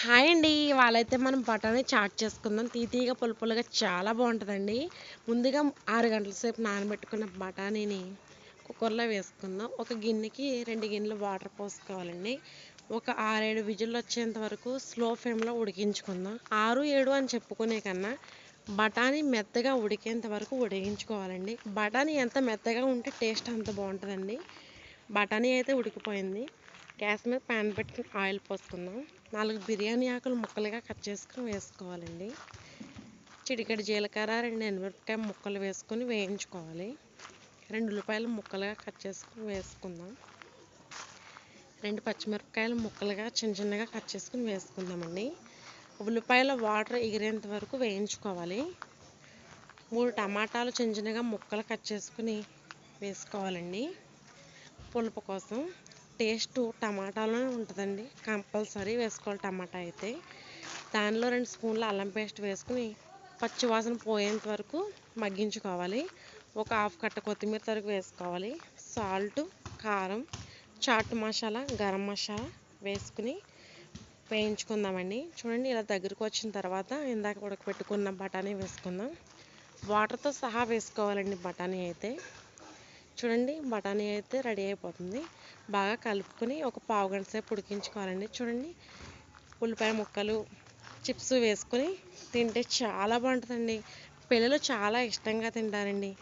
Hi అండి. వాళ్ళైతే మనం బఠానీ చాట్ చేసుకుందాం. తీతీగా పులుపులుగా చాలా బాగుంటుందండి. ముందుగా ఆరు గంటల సేపు నానబెట్టుకున్న బఠానీని కుక్కర్లో వేసుకుందాం. ఒక గిన్నెకి రెండు గిన్నెలు వాటర్ పోసుకోవాలండి. ఒక ఆరేడు విజిల్లు వచ్చేంత వరకు స్లో ఫ్లేమ్లో ఉడికించుకుందాం. ఆరు ఏడు అని చెప్పుకునే కన్నా బఠానీ మెత్తగా ఉడికేంత వరకు ఉడికించుకోవాలండి. బఠానీ ఎంత మెత్తగా ఉంటే టేస్ట్ అంత బాగుంటుందండి. బఠానీ అయితే ఉడికిపోయింది. గ్యాస్ మీద ప్యాన్ పెట్టుకుని ఆయిల్ పోసుకుందాం. నాలుగు బిర్యానీ ఆకులు ముక్కలుగా కట్ చేసుకుని వేసుకోవాలండి. చిటికెడు జీలకర్ర రెండు ఎనిమిరపకాయ ముక్కలు వేసుకొని వేయించుకోవాలి. రెండు ఉల్లిపాయలు ముక్కలుగా కట్ చేసుకుని వేసుకుందాం. రెండు పచ్చిమిరపకాయలు ముక్కలుగా చిన్న చిన్నగా కట్ చేసుకుని వేసుకుందామండి. ఉల్లిపాయల వాటర్ ఎగిరేంత వరకు వేయించుకోవాలి. మూడు టమాటాలు చిన్న చిన్నగా ముక్కలు కట్ చేసుకుని వేసుకోవాలండి. పులుపు కోసం టేస్ట్ టమాటాలోనే ఉంటుందండి. కంపల్సరీ వేసుకోవాలి టమాటా అయితే. దానిలో రెండు స్పూన్ల అల్లం పేస్ట్ వేసుకుని పచ్చివాసన పోయేంత వరకు మగ్గించుకోవాలి. ఒక హాఫ్ కట్ట కొత్తిమీర తరుగు వేసుకోవాలి. సాల్ట్ కారం చాట్ మసాలా గరం మసాలా వేసుకుని వేయించుకుందామండి. చూడండి ఇలా దగ్గరకు వచ్చిన తర్వాత ఇందాక ఉడకపెట్టుకున్న బఠానీ వేసుకుందాం. వాటర్తో సహా వేసుకోవాలండి బఠానీ అయితే. చూడండి బఠానీ అయితే రెడీ అయిపోతుంది. బాగా కలుపుకొని ఒక పావు గంట సేపు ఉడికించుకోవాలండి. చూడండి ఉల్లిపాయ ముక్కలు చిప్స్ వేసుకొని తింటే చాలా బాగుంటుందండి. పిల్లలు చాలా ఇష్టంగా తింటారండి.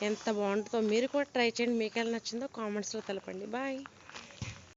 ఎంత బాగుంటుందో మీరు కూడా ట్రై చేయండి. మీకు ఎలా నచ్చిందో కామెంట్స్లో తెలపండి. బాయ్.